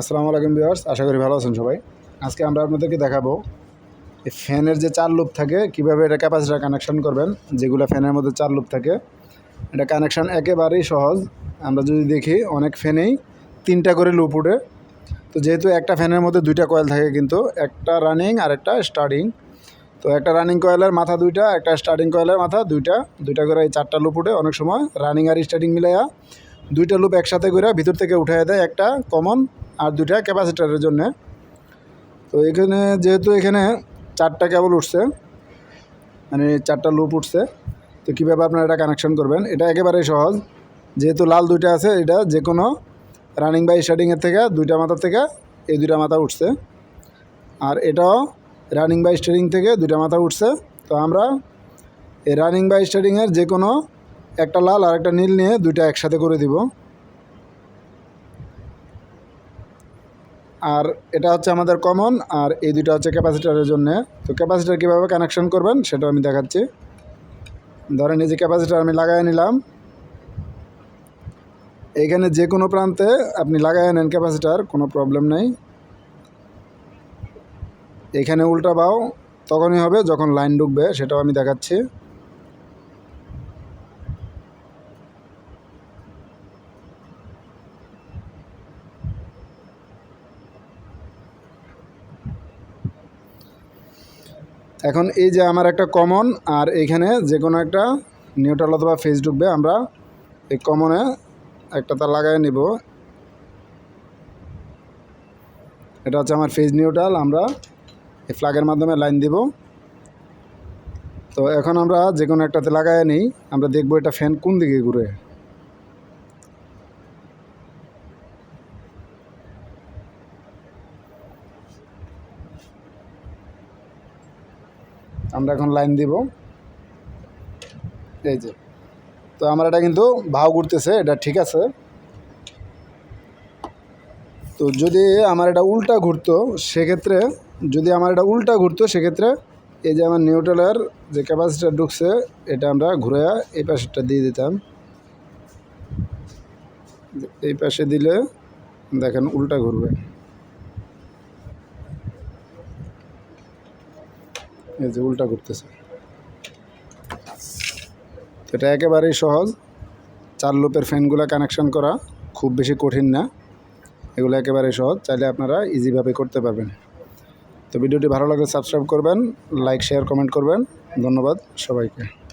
আসসালামু আলাইকুম ভিউয়ার্স, আশা করি ভালো আছেন সবাই। আজকে আমরা আপনাদেরকে দেখাবো এই ফ্যানের যে চার লুপ থাকে, কীভাবে এটা ক্যাপাসিটার কানেকশন করবেন, যেগুলো ফ্যানের মধ্যে চার লুপ থাকে। এটা কানেকশন একেবারেই সহজ। আমরা যদি দেখি, অনেক ফ্যানেই তিনটা করে লুপ উঠে। তো যেহেতু একটা ফ্যানের মধ্যে দুইটা কয়েল থাকে কিন্তু, একটা রানিং আর একটা স্টার্টিং তো একটা রানিং কয়েলের মাথা দুইটা, একটা স্টার্টিং কয়েলের মাথা দুইটা। দুইটা করে এই চারটা লুপ উঠে অনেক সময় রানিং আর স্টার্টিং মিলাইয়া দুইটা লুপ একসাথে করে ভিতর থেকে উঠাই দেয় একটা কমন আর দুইটা ক্যাপাসিটারের জন্য। তো এখানে যেহেতু এখানে চারটা কেবল উঠছে মানে চারটা লুপ উঠছে, তো কীভাবে আপনারা এটা কানেকশন করবেন? এটা একেবারেই সহজ। যেহেতু লাল দুইটা আছে, এটা যে কোনো রানিং বা স্টার্টিংয়ের থেকে দুইটা মাথার থেকে এই দুইটা মাথা উঠছে। আর এটাও রানিং বা স্টার্টিং থেকে দুইটা মাথা উঠছে। তো আমরা এই রানিং বা স্টার্টিংয়ের যে কোনো একটা লাল আর একটা নীল নিয়ে দুইটা একসাথে করে দিব। আর এটা হচ্ছে আমাদের কমন আর এই দুটো হচ্ছে ক্যাপাসিটারের জন্য। তো ক্যাপাসিটার কীভাবে কানেকশন করবেন সেটা আমি দেখাচ্ছি। ধরেন এই যে ক্যাপাসিটার আমি লাগাই নিলাম। এইখানে যে কোনো প্রান্তে আপনি লাগাই নেন ক্যাপাসিটার কোনো প্রবলেম নেই। এখানে উল্টা বাও তখনই হবে যখন লাইন ঢুকবে, সেটাও আমি দেখাচ্ছি। এখন এই যে আমার একটা কমন আর এইখানে যে কোনো একটা নিউট্রাল অথবা ফেস ঢুকবে, আমরা এই কমনে একটা তার লাগাই নিব। এটা হচ্ছে আমার ফেজ নিউট্রাল আমরা এই ফ্লাগের মাধ্যমে লাইন দিব। তো এখন আমরা যে কোনো একটাতে লাগাই নিই, আমরা দেখব এটা ফ্যান কোন দিকে ঘুরে। আমরা এখন লাইন দিব। এই যে। তো আমার এটা কিন্তু ভাও ঘুরতেছে, এটা ঠিক আছে। তো যদি আমার এটা উল্টা ঘুরতো, সেক্ষেত্রে যদি আমার এটা উল্টা ঘুরতো, সেক্ষেত্রে এই যে আমার নিউট্রালের যে ক্যাপাসিটার ঢুকছে, এটা আমরা ঘুরে এই পাশেরটা দিয়ে দিতাম। এই পাশে দিলে দেখেন উল্টা ঘুরবে। এই যে উল্টা করতেছে। এটা একেবারেই সহজ। চার লোপের ফ্যানগুলো কানেকশন করা খুব বেশি কঠিন না। এগুলো একেবারেই সহজ। চাইলে আপনারা ইজিভাবে করতে পারবেন। তো ভিডিওটি ভালো লাগলে সাবস্ক্রাইব করবেন লাইক শেয়ার কমেন্ট করবেন। ধন্যবাদ সবাইকে।